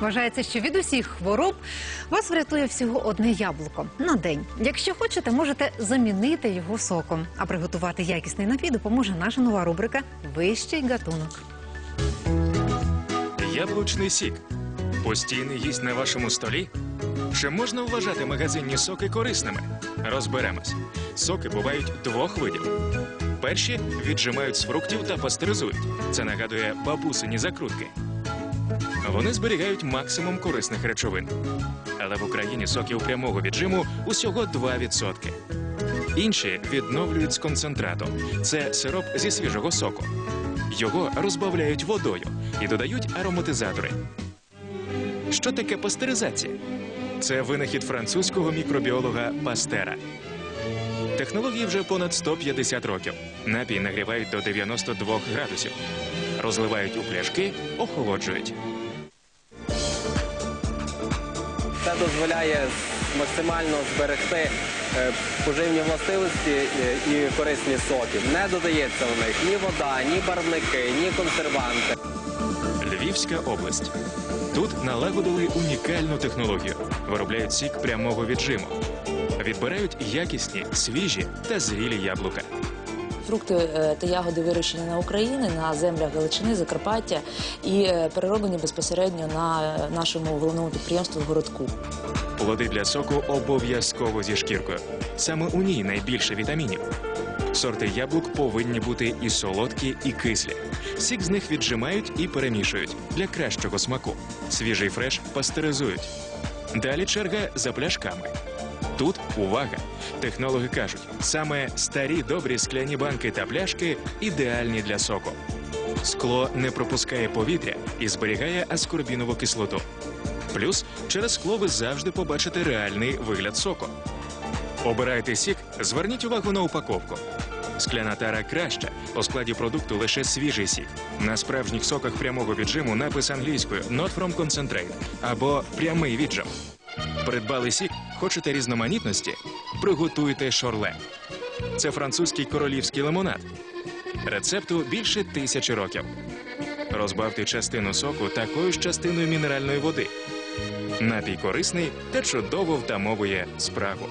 Вважається, що від усіх хвороб вас врятує всього одне яблуко на день. Якщо хочете, можете замінити його соком. А приготувати якісний напій допоможе наша нова рубрика Вищий гатунок. Яблучний сік. Постійний гість на вашому столі? Чи можна вважати магазинні соки корисними? Розберемось. Соки бувають двох видів. Перші віджимають з фруктів та пастеризують. Це нагадує бабусині закрутки. Вони зберігають максимум корисних речовин. Але в Україні соків прямого віджиму усього 2%. Інші відновлюють з концентрату. Це сироп зі свіжого соку. Його розбавляють водою і додають ароматизатори. Що таке пастеризація? Це винахід французького мікробіолога Пастера. Технології вже понад 150 років. Напій нагрівають до 92 градусів. Розливають у пляшки, охолоджують. Це дозволяє максимально зберегти е, поживні властивості е, і корисні соки. Не додається в них ні вода, ні барвники, ні консерванти. Львівська область. Тут налагодили унікальну технологію. Виробляють сік прямого віджиму. Відбирають якісні, свіжі та зрілі яблука. Фрукти е, та ягоди вирощені на Україні на землях Галичини, Закарпаття і е, перероблені безпосередньо на е, нашому головному підприємстві в городку. Плоди для соку обов'язково зі шкіркою. Саме у ній найбільше вітамінів. Сорти яблук повинні бути і солодкі, і кислі. Сік з них віджимають і перемішують для кращого смаку. Свіжий фреш пастеризують. Далі черга за пляшками. Тут увага! Технологи кажуть, саме старі добрі скляні банки та пляшки ідеальні для соку. Скло не пропускає повітря і зберігає аскорбінову кислоту. Плюс через скло ви завжди побачите реальний вигляд соку. Обирайте сік, зверніть увагу на упаковку. Скляна тара краща. У складі продукту лише свіжий сік. На справжніх соках прямого віджиму напис англійською «Not from concentrate» або прямий віджим. Придбали сік, хочете різноманітності? Приготуйте шорле. Це французький королівський лимонад. Рецепту більше тисячі років. Розбавте частину соку такою ж частиною мінеральної води. Напій корисний та чудово втамовує спрагу.